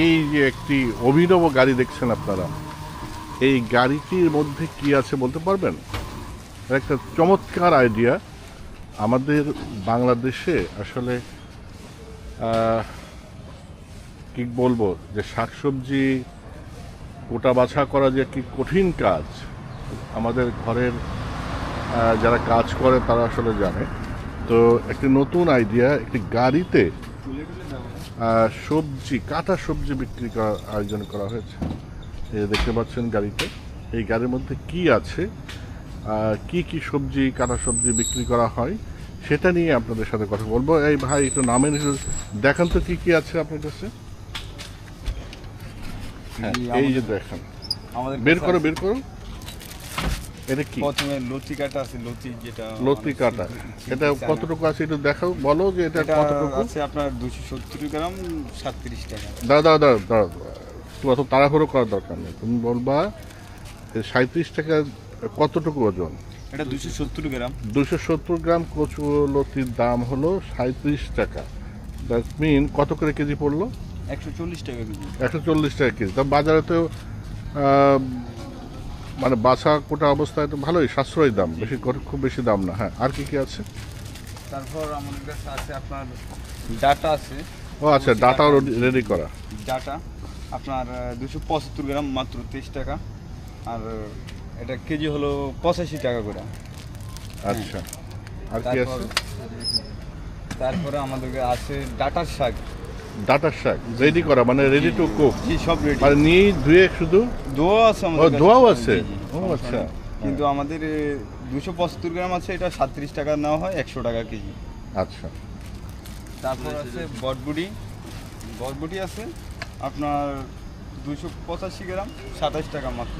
এই যে একটি অভিনব গাড়ি দেখছেন আপনারা, এই গাড়িটির মধ্যে কি আছে বলতে পারবেন? একটা চমৎকার আইডিয়া আমাদের বাংলাদেশে আসলে কি বলব, যে শাকসবজি কোটা বাছা করা যে কি কঠিন কাজ, আমাদের ঘরের যারা কাজ করে তারা আসলে জানে। তো একটি নতুন আইডিয়া একটি গাড়িতে সবজি কাটা সবজি বিক্রি করার আয়োজন করা হয়েছে। এই দেখতে পাচ্ছেন গাড়িতে। এই গাড়ির মধ্যে কি আছে কি কি সবজি কাটা সবজি বিক্রি করা হয় সেটা নিয়ে আপনাদের সাথে কথা বলব। এই ভাই একটু নামেন দেখান তো কি কি আছে আপনার কাছে। হ্যাঁ, এই যে দেখেন। বের করো বের করো এটা কি? প্রথমে লতি কাটা আছে লতি যেটা লতি কাটা। এটা কতটুকু আছে একটু দেখাও বলো যে এটা কতটুকু? আছে আপনার দুশো সত্তর গ্রাম সাতত্রিশ টাকা। দাঁড়া দাঁড়া দাঁড়া অত তাড়াহুড়ো করার দরকার নেই। তুমি বলবা সাঁত্রিশ টাকা কতটুকু ওজন? এটা দুশো সত্তর গ্রাম। দুশো সত্তর গ্রাম কচু লতির দাম হলো সাঁত্রিশ টাকা। দ্যাট মিন কত করে কেজি পড়ল? একশো চল্লিশ টাকা কেজি। একশো চল্লিশ টাকা কেজি। তা বাজারে তো মানে বাছা কোটা অবস্থায় তো ভালোই সাশ্রয়ী দাম বেশি খুব বেশি দাম না। হ্যাঁ আর কি কি আছে? তারপর আমাদের কাছে আছে আপনার ডাটা আছে। ও আচ্ছা ডাটাও রেডি করা। ডাটা আপনার দুশো পঁচাত্তর গ্রাম মাত্র তেইশ টাকা। আর এটা কেজি হলো পঁচাশি টাকা করে। আচ্ছা। আর কি আছে? তারপরে আমাদের আছে ডাটার শাক। ডাটার শাক রেডি করা মানে রেডি টু কুক জি সব রেডি মানে নিয়ে ধুয়ে শুধু দোয়া আছে আমাদের। ধোয়াও আছে? ও আচ্ছা। কিন্তু আমাদের দুশো পঁচাত্তর গ্রাম আছে এটা সাতত্রিশ টাকা নেওয়া হয় একশো টাকা কেজি। আচ্ছা। তারপর আছে বটবুডি বটবুডি আছে আপনার দুশো পঁচাশি গ্রাম সাতাশ টাকা মাত্র।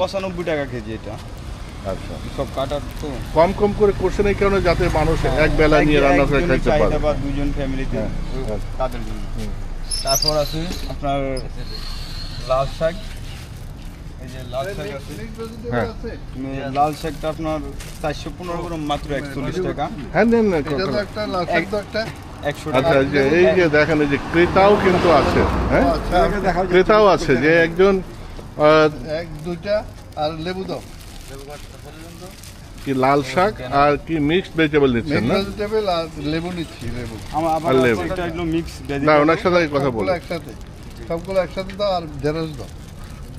পঁচানব্বই টাকা কেজি এটা। আচ্ছা। সব কাটার তো কম কম করে করছেন এই কারণে যাতে মানুষ এক বেলা নিয়ে রান্না করে খাইতে পারে। বা দুজন ফ্যামিলিতে হ্যাঁ, হ্যাঁ। তাদের জন্য। তারপর আছে আপনার লাল শাক। লাল শাক আছে। হ্যাঁ। লাল শাকটা আপনার চারশো পনেরো গ্রাম মাত্র একচল্লিশ টাকা। হ্যাঁ নেন না একটা লাল শাক তো একটা। আচ্ছা এই যে এই যে দেখেন এই যে ক্রেতাও কিন্তু আছে হ্যাঁ? আচ্ছা। ক্রেতাও আছে যে একজন এক দুইটা আর লেবু দাও। কি লাল শাক আর কি মিক্সড ভেজিটেবল নিচ্ছেন না? ভেজিটেবল আর লেবু নিচ্ছি লেবু। আমার আবার আর লেবু। এটা একদম মিক্স না ওনার সাথে কথা বলে। একসাথে। সবগুলো একসাথে দাও আর ঢেঁড়স দাও।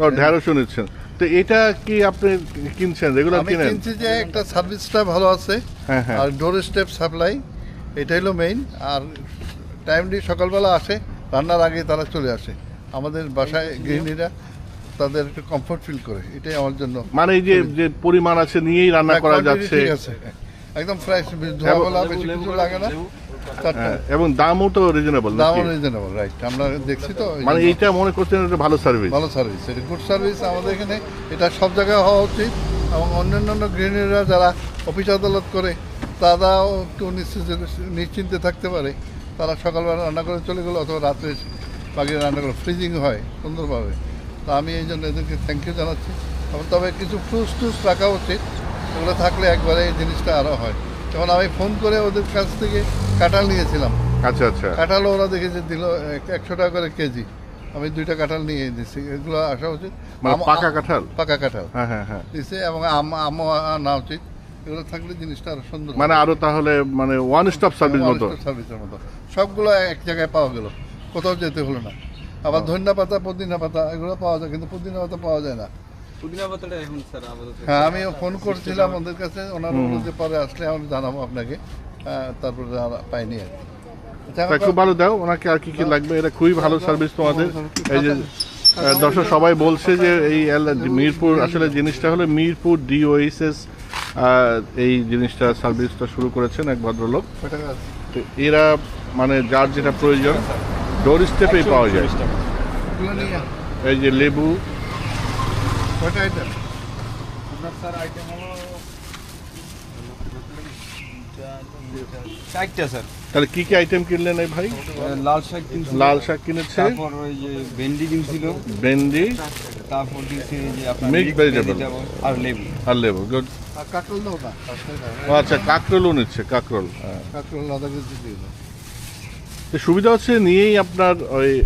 ও ঢেঁড়সও নিচ্ছেন তো এটা কি আপনি কিনছেন? রেগুলার আমি কিনছি যে একটা সার্ভিসটা ভালো আছে হ্যাঁ হ্যাঁ। আর ডোর স্টেপ সাপ্লাই এটা হলো মেইন আর টাইমলি সকালবেলা আসে রান্নার আগে তারা চলে আসে। আমাদের বাসায় গৃহিণীরা তাদের একটু কমফোর্ট ফিল করে এটাই আমার জন্য মানে এই যে যে পরিমাণ আছে নিয়েই রান্না করা যাচ্ছে। ঠিক আছে। একদম ফ্রেশ ধোয়াবেলা বেশি কিছু লাগে না। এবং দামও তো রিজনেবল দামও রিজনেবল রাইট আমরা দেখছি তো মানে এইটা মনে করছেন একটা ভালো সার্ভিস ভালো সার্ভিস এটা গুড সার্ভিস আমাদের এখানে এটা সব জায়গায় হওয়া উচিত এবং অন্যান্য গৃহিণীরা যারা অফিস আদালত করে তারাও একটু নিশ্চিন্ত- নিশ্চিন্তে থাকতে পারে। তারা সকালবেলা রান্না করে চলে গেলো অথবা রাত্রে বাকি রান্না করে। ফ্রিজিং হয় সুন্দরভাবে। তো আমি এই জন্য এদেরকে থ্যাংক ইউ জানাচ্ছি। তবে কিছু ফ্রুটস টুস রাখা উচিত। ওগুলো থাকলে একবারে এই জিনিসটা আরও হয়। যেমন আমি ফোন করে ওদের কাছ থেকে কাঁঠাল নিয়েছিলাম। আচ্ছা আচ্ছা। কাঁঠাল ওরা দেখেছে দিল একশো টাকা করে কেজি। আমি দুইটা কাঁঠাল নিয়ে দিচ্ছি এগুলো আসা উচিত। মানে পাকা কাঁঠাল? পাকা কাঁঠাল। হ্যাঁ হ্যাঁ হ্যাঁ। দিচ্ছে এবং আম আমও আনা উচিত। এগুলো থাকলে জিনিসটা আরও সুন্দর মানে আরও তাহলে মানে ওয়ান স্টপ সার্ভিস মতো। সার্ভিসের মতো। সবগুলো এক জায়গায় পাওয়া গেল। কোথাও যেতে হলো না। আবার ধনিয়া পাতা পুদিনা পাতা এগুলো পাওয়া যায় কিন্তু পুদিনা পাতা পাওয়া যায় না। হ্যাঁ আমি ফোন করছিলাম ওদের কাছে ওনারা যে পরে আসলে আমি জানাব আপনাকে তারপরে পাইনি আর কি। আচ্ছা, খুব ভালো দাও ওনাকে আর কি কি লাগবে? এটা খুবই ভালো সার্ভিস তোমাদের এই যে দর্শক সবাই বলছে যে এই মিরপুর আসলে জিনিসটা হলো মিরপুর ডিওএসএস এই জিনিসটা সার্ভিসটা শুরু করেছেন এক ভদ্রলোক। তো এরা মানে যার যেটা প্রয়োজন ডোর স্টেপেই পাওয়া যায়। এই যে লেবু কয়টা আইটেম আপনার স্যার আইটেম হলো চারটা স্যার। তাহলে কি কি আইটেম কিনলেন এই ভাই? লাল শাক কিনছি লাল শাক কিনেছে তারপর ওই যে ভেন্ডি কিনছিল। ভেন্ডি। তারপর যে আপনার আর লেবু। আর লেবু গুড আর কাঁকরোল দাও ও আচ্ছা কাকরোলও নিচ্ছে কাকরোল। কেজি দিয়ে সুবিধা হচ্ছে নিয়েই আপনার ওই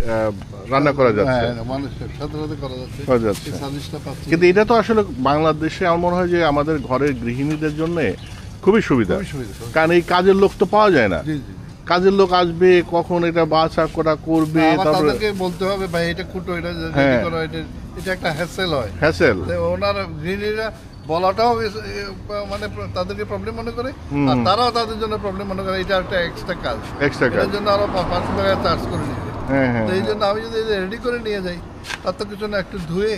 রান্না করা যাচ্ছে। হ্যাঁ, করা যাচ্ছে। পাচ্ছি। কিন্তু এটা তো আসলে বাংলাদেশে আমার মনে হয় যে আমাদের ঘরের গৃহিণীদের জন্য খুবই সুবিধা। কারণ এই কাজের লোক তো পাওয়া যায় না। কাজের লোক আসবে কখন এটা বাছা করা করবে তারপরে তাদেরকে বলতে হবে ভাই এটা কুটো এটা হ্যাঁ। এটা একটা হ্যাসেল হয়। হ্যাসেল। ওনার গৃহিণীরা বলাটাও বেশ- মানে তাদেরকে প্রবলেম মনে করে আর তারাও তাদের জন্য প্রবলেম মনে করে এটা একটা এক্সট্রা কাজ। এক্সট্রা কাজ। জন্য আরও পাঁচশো টাকা চার্জ করে নিবে হ্যাঁ হ্যাঁ তো এই জন্য আমি যদি রেডি করে নিয়ে যাই তার তো কিছু না একটু ধুয়ে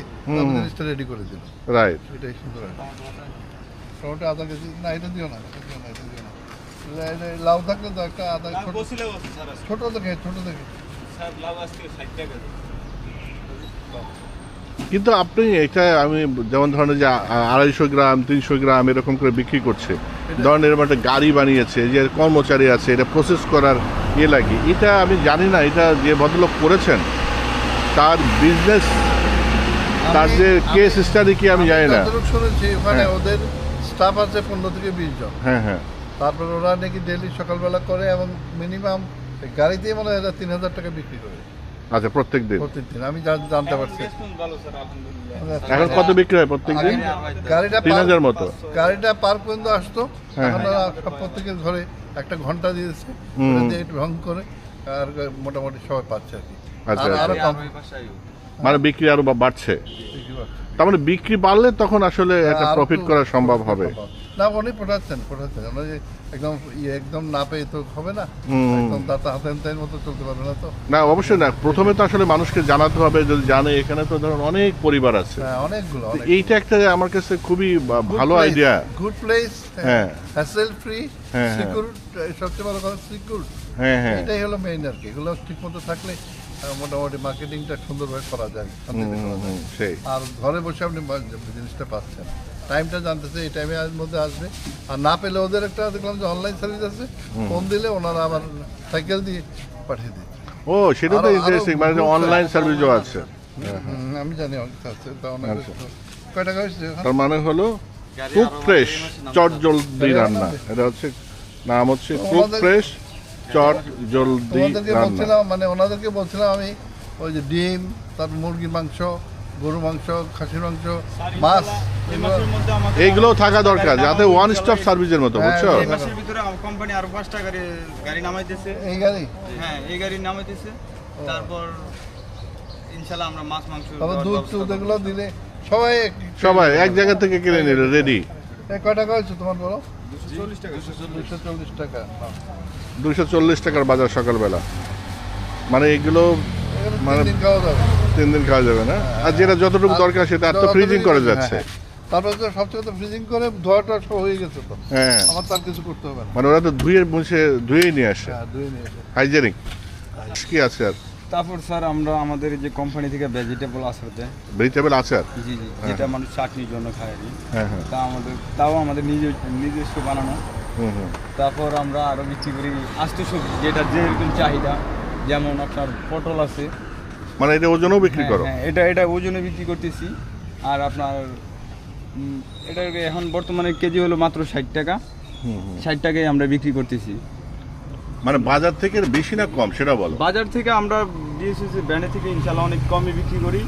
জিনিসটা রেডি করে দিল রাইট এটাই সুন্দর হয়। টমেটো আধা কেজি না এটা দিও না এটা দিও না এটা দিও না। এটা- এটা লাউ থাকলে তো একটা আধা ছোট ছোট দেখে ছোট দেখে। কিন্তু আপনি এটা আমি যেমন ধরেন যে আড়াইশো গ্রাম তিনশো গ্রাম এরকম করে বিক্রি করছে। ধরেন এরকম একটা গাড়ি বানিয়েছে যে কর্মচারী আছে এটা প্রসেস করার ইয়ে লাগে। এটা আমি জানি না এটা যে ভদ্রলোক করেছেন তার বিজনেস তার যে কেস স্টাডি কি আমি জানি না। শুনেছি ওখানে হ্যাঁ। ওদের স্টাফ আছে পনেরো থেকে বিশ জন। হ্যাঁ হ্যাঁ। তারপর ওরা নাকি ডেলি সকালবেলা করে এবং মিনিমাম গাড়িতেই মনে হয় তিন হাজার টাকা বিক্রি করে। আচ্ছা প্রত্যেক দিন প্রত্যেকদিন আমি জানতে পারছি। এখন কত বিক্রি হয় প্রত্যেক দিন গাড়িটা তিন হাজার মতো। গাড়িটা পার পর্যন্ত আসতো। হ্যাঁ, এখন প্রত্যেকের ঘরে একটা ঘণ্টা দিয়েছে। রং করে আর মোটামুটি সবাই পাচ্ছে আর কি। আচ্ছা, আরও আচ্ছা। মানে বিক্রি আরও বাড়ছে। তার মানে বিক্রি বাড়লে তখন আসলে একটা প্রফিট করা সম্ভব হবে। না উনি পড়াচ্ছেন পড়াচ্ছেন আমরা যে একদম ইয়ে একদম না পেয়ে তো হবে না। একদম দাতা হাতে হাতের মতো চলতে পারবে না তো। না অবশ্যই না। প্রথমে তো আসলে মানুষকে জানাতে হবে যদি জানে এখানে তো ধরুন অনেক পরিবার আছে। হ্যাঁ অনেকগুলো এইটা একটা আমার কাছে খুবই ভালো আইডিয়া গুড প্লেস হ্যাঁ। Hassle free. সিকিউর সবচেয়ে বড় কথা সিকিউর হ্যাঁ হ্যাঁ। এটাই হলো মেইন আর কি। এগুলো ঠিক মতো থাকলে মোটামুটি মার্কেটিংটা সুন্দরভাবে করা যায়। সেই। আর ঘরে বসে আপনি জিনিসটা পাচ্ছেন। টাইমটা জানতেছে এই টাইমে মধ্যে আসবে। আর না পেলে ওদের একটা দেখলাম যে অনলাইন সার্ভিস আছে। ফোন দিলে ওনারা আবার সাইকেল দিয়ে পাঠিয়ে দিচ্ছে ও সেটা তো ইন্টারেস্টিং মানে অনলাইন। সার্ভিসও আছে। আমি জানি অনেক আছে তা অনেক। কয় টাকা হয়েছে তার মানে হলো কুক ফ্রেশ চট জলদি রান্না। এটা হচ্ছে নাম হচ্ছে কুক ফ্রেশ চট জলদি রান্না। বলছিলাম মানে ওনাদেরকে বলছিলাম আমি ওই যে ডিম তার মুরগির মাংস গরু মাংস খাসির মাংস মাছ এইগুলো থাকা দরকার যাতে ওয়ান। স্টপ সার্ভিসের মতো হ্যাঁ, বুঝছ? এই এই মাসের ভিতরে কোম্পানি আরও পাঁচটা গাড়ি গাড়ি নামাইতেছে। এই গাড়ি? হ্যাঁ এই গাড়ি নামাইতেছে। তারপর ইনশাল্লাহ আমরা মাছ মাংস তারপর দুধ টুধ এগুলো দিলে সবাই সবাই এক জায়গা থেকে কিনে নিলে রেডি এই কয় টাকা হয়েছে তোমার বলো? চল্লিশ টাকা। দুশো চল্লিশ টাকার বাজার সকালবেলা। মানে এগুলো মানে- দিন খাওয়া যাবে। তিন দিন খাওয়া যাবে না? আর যেটা যতটুকু দরকার সেটা আর তো ফ্রিজিং করে হ্যাঁ, যাচ্ছে। হ্যাঁ। তারপর তো সবচেয়ে তো ফ্রিজিং করে ধোয়াটা সব হয়ে গেছে তো। হ্যাঁ। আমার তার কিছু করতে হবে না। মানে ওরা তো ধুয়ে মুছে নিয়ে আসে। হ্যাঁ ধুয়ে নিয়ে হাইজেনিক কি আছে আর? তারপর স্যার আমরা আমাদের যে কোম্পানি থেকে ভেজিটেবল দেয়। ভেজিটেবল জি জি যেটা মানুষ চাটনির জন্য খায় আর তা আমাদের তাও আমাদের নিজে নিজস্ব বানানো। হুম হুম। তারপর আমরা আরও বিক্রি করি আস্ত সবজি যেটা যেরকম চাহিদা। যেমন আপনার পটল আছে মানে এটা ওজনও বিক্রি হ্যাঁ, করো। হ্যাঁ, এটা এটা ওজনে বিক্রি করতেছি। আর আপনার উম, এটার এখন বর্তমানে কেজি হলো মাত্র ষাট টাকা। ষাট টাকায় আমরা বিক্রি করতেছি। মানে বাজার থেকে বেশি না কম সেটা বলো। বাজার থেকে আমরা ডিএসএসি ব্র্যান্ডে থেকে ইনশাল্লাহ অনেক কমই বিক্রি করি।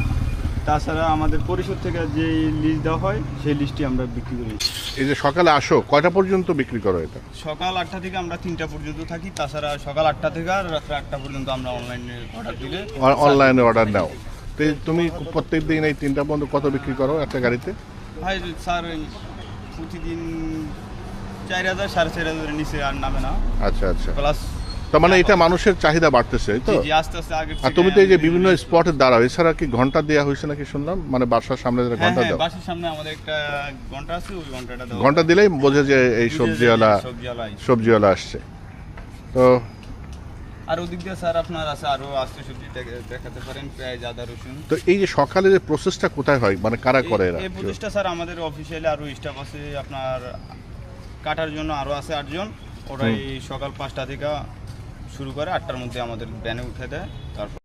তাছাড়া আমাদের পরিষদ থেকে যে লিস্ট দেওয়া হয় সেই লিস্টটি আমরা বিক্রি করি এই যে সকালে আসো কয়টা পর্যন্ত বিক্রি করো এটা? সকাল আটটা থেকে আমরা তিনটা পর্যন্ত থাকি তাছাড়া সকাল আটটা থেকে আর রাত্রে আটটা পর্যন্ত আমরা অনলাইনে অর্ডার দিলে অনলাইনে অর্ডার নাও। তো তুমি প্রত্যেক দিন এই তিনটা পর্যন্ত কত বিক্রি করো একটা গাড়িতে? ভাই স্যার প্রতিদিন চার হাজার সাড়ে চার হাজারের নিচে আর নামে না। আচ্ছা আচ্ছা। প্লাস তার মানে এটা মানুষের চাহিদা বাড়তেছে তো? জি জি আস্তে আস্তে আগে আর তুমি তো এই যে বিভিন্ন স্পটে দাঁড়াও এছাড়া কি ঘণ্টা দেওয়া হয়েছে নাকি শুনলাম? মানে বাসার সামনে হ্যাঁ ঘণ্টা হ্যাঁ দাও বাসের সামনে আমাদের একটা ঘণ্টা আছে ওই ঘন্টাটা দেওয়া ঘণ্টা দিলেই বোঝে যে এই সবজিওয়ালা সবজিওয়ালা আসছে। তো আর ওদিক দিয়ে স্যার আপনার আছে আরও আস্তে সবজি দেখ- দেখাতে পারেন পেঁয়াজ আদা রসুন। তো এই যে সকালে যে প্রসেসটা কোথায় হয়? মানে কারা করে এরা? এই- প্রতিষ্ঠা স্যার আমাদের অফিসিয়ালি আরও স্টাফ আছে আপনার কাটার জন্য আরও আছে আটজন। ওরাই সকাল পাঁচটা থেকে শুরু করে আটটার মধ্যে আমাদের ব্যানে উঠে দেয় তারপর